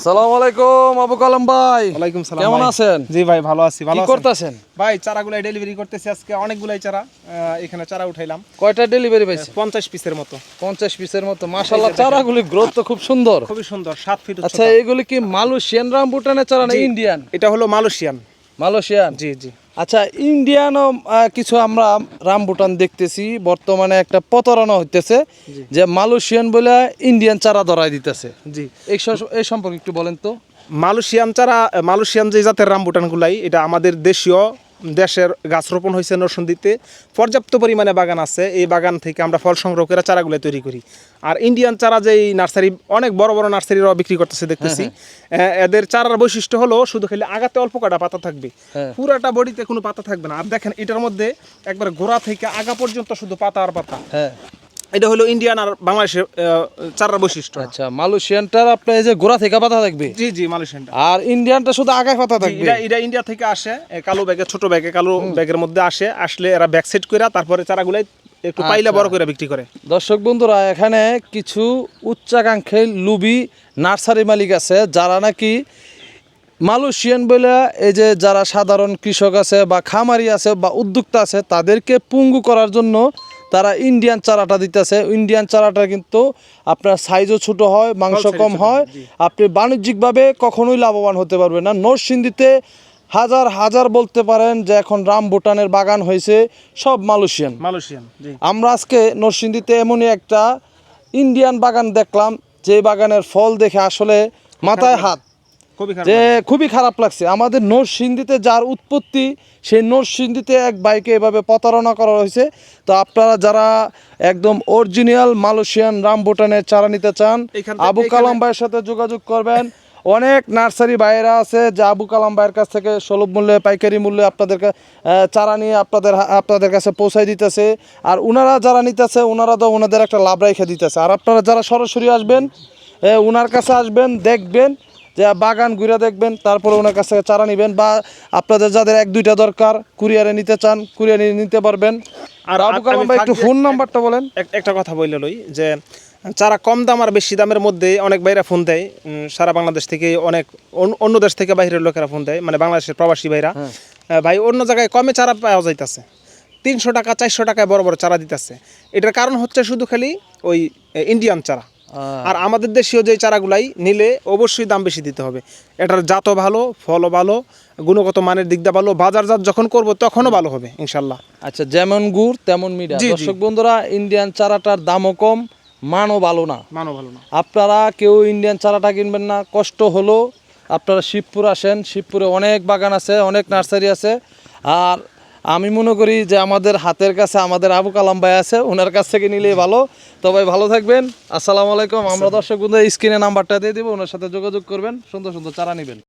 সালাম আলাইকুম আবু কালাম ভাই। ওয়ালাইকুম সালাম কেমন আছেন? জি ভাই ভালো আছি ভালো করতেছেন? ভাই চারাগুলাই ডেলিভারি করতেছি আজকে অনেকগুলাই চারা এখানে চারা উঠাইলাম। কয়টা ডেলিভারি পাইছে পিসের মতো। পঞ্চাশ পিসের মতো মাশাল্লাহ চারাগুলি গ্রোথ তো খুব সুন্দর। খুবই সুন্দর সাত ফিট আচ্ছা এগুলি কি মালয়েশিয়ান রামবুটানের চারা না ইন্ডিয়ান এটা হলো মালয়েশিয়ান মালয়েশিয়ান জি জি। আচ্ছা ইন্ডিয়ানও কিছু আমরা রামবুটান দেখতেছি বর্তমানে একটা প্রতারণা হইতেছে যে মালয়েশিয়ান বলে ইন্ডিয়ান চারা ধরাই দিতেছে। জি। এই এই সম্পর্কে একটু বলেন তো। মালয়েশিয়ান চারা মালয়েশিয়ান যে জাতের রামবুটানগুলাই এটা আমাদের দেশীয় দেশের গাছ রোপণ হয়েছে নরসন্দিতে পর্যাপ্ত পরিমাণে বাগান আছে। এই বাগান থেকে আমরা ফল সংগ্রহ করে চারাগুলো তৈরি করি। আর ইন্ডিয়ান চারা যেই নার্সারি অনেক বড় বড় নার্সারিরা বিক্রি করতেছে দেখতেছি। এদের চারার বৈশিষ্ট্য হলো শুধু খেলে আগাতে অল্প কটা পাতা থাকবে। হ্যাঁ। পুরাটা বডিতে কোনো পাতা থাকবে না। আর দেখেন এটার মধ্যে একবার গোড়া থেকে আগা পর্যন্ত শুধু পাতা আর পাতা। হ্যাঁ। এটা হলো ইন্ডিয়ান আর বাংলাদেশের চারার বৈশিষ্ট্য। আচ্ছা মালয়েশিয়ানটার আপনার এই যে গোড়া থেকে পাতা থাকবে? জি জি মালয়েশিয়ানটা। আর ইন্ডিয়ানটা শুধু আগায় পাতা থাকবে? এটা এটা ইন্ডিয়া থেকে আসে কালো ব্যাগে ছোট ব্যাগে কালো ব্যাগের মধ্যে আসে আসলে এরা ব্যাগ সেট করে তারপরে চারাগুলাই একটু পাইলে বড় করে বিক্রি করে। দর্শক বন্ধুরা এখানে কিছু উচ্চাকাঙ্ক্ষী লুবি নার্সারি মালিক আছে যারা নাকি মালয়েশিয়ান বলে এই যে যারা সাধারণ কৃষক আছে বা খামারি আছে বা উদ্যোক্তা আছে তাদেরকে পুঙ্গু করার জন্য তারা ইন্ডিয়ান চারাটা দিতেছে। ইন্ডিয়ান চারাটা কিন্তু আপনার সাইজও ছোট হয় মাংস কম হয়। আপনি বাণিজ্যিকভাবে কখনোই লাভবান হতে পারবেন না। নরসিংদীতে হাজার হাজার বলতে পারেন যে এখন রাম ভুটানের বাগান হয়েছে সব মালয়েশিয়ান। মালয়েশিয়ান আমরা আজকে নরসিংদীতে এমনই একটা ইন্ডিয়ান বাগান দেখলাম যে বাগানের ফল দেখে আসলে মাথায় হাত। যে খুবই খারাপ লাগছে। আমাদের নরসিংদীতে যার উৎপত্তি সেই নরসিংদীতে এক বাইকে এভাবে প্রতারণা করা হয়েছে। তো আপনারা যারা একদম অরিজিনাল মালয়েশিয়ান রামবুটানের চারা নিতে চান আবু কালাম ভাইয়ের সাথে যোগাযোগ করবেন। অনেক নার্সারি ভাইয়েরা আছে যে আবু কালাম ভাইয়ের কাছ থেকে সুলভ মূল্যে পাইকারি মূল্যে আপনাদেরকে চারা নিয়ে আপনাদের আপনাদের কাছে পৌঁছাই দিতেছে। আর ওনারা যারা নিতেছে ওনারা তো ওনাদের একটা লাভ রেখে দিতেছে। আর আপনারা যারা সরাসরি আসবেন ওনার কাছে আসবেন দেখবেন যে বাগান ঘুরে দেখবেন তারপরে ওনার কাছ থেকে চারা নেবেন বা আপনাদের যাদের এক দুইটা দরকার কুরিয়ারে নিতে চান কুরিয়ারে নিতে পারবেন। আর আর আবু কালাম ভাই একটু ফোন নাম্বারটা বলেন। একটা কথা বললে লই যে চারা কম দাম আর বেশি দামের মধ্যে অনেক ভাইরা ফোন দেয়। সারা বাংলাদেশ থেকে অনেক অন্য- দেশ থেকে বাইরের লোকেরা ফোন দেয় মানে বাংলাদেশের প্রবাসী ভাইরা। আহ, ভাই অন্য জায়গায় কমে চারা পাওয়া যাইতেছে। তিনশো টাকা চারশো টাকায় বড় বড় চারা দিতেছে। এটার কারণ হচ্ছে শুধু খালি ওই ইন্ডিয়ান চারা। আর আমাদের দেশীয় যে চারাগুলাই নিলে অবশ্যই দাম বেশি দিতে হবে। এটার জাতও ভালো ফলও ভালো গুণগত মানের দিক দিয়ে ভালো বাজারজাত যখন করব তখনও ভালো হবে ইনশাল্লাহ। আচ্ছা যেমন গুড় তেমন জি। দর্শক বন্ধুরা ইন্ডিয়ান চারাটার দামও কম মানও ভালো না। মানও ভালো না। আপনারা কেউ ইন্ডিয়ান চারাটা কিনবেন না কষ্ট হলো। আপনারা শিবপুর আসেন শিবপুরে অনেক বাগান আছে অনেক নার্সারি আছে। আর আমি মনে করি যে আমাদের হাতের কাছে আমাদের আবু কালাম ভাই আছে ওনার কাছ থেকে নিলেই ভালো। তবে ভালো থাকবেন। আসসালামু আলাইকুম। আমরা দর্শক বন্ধু স্ক্রিনে নাম্বারটা দিয়ে দেবো ওনার সাথে যোগাযোগ করবেন। সুন্দর সুন্দর চারা নেবেন।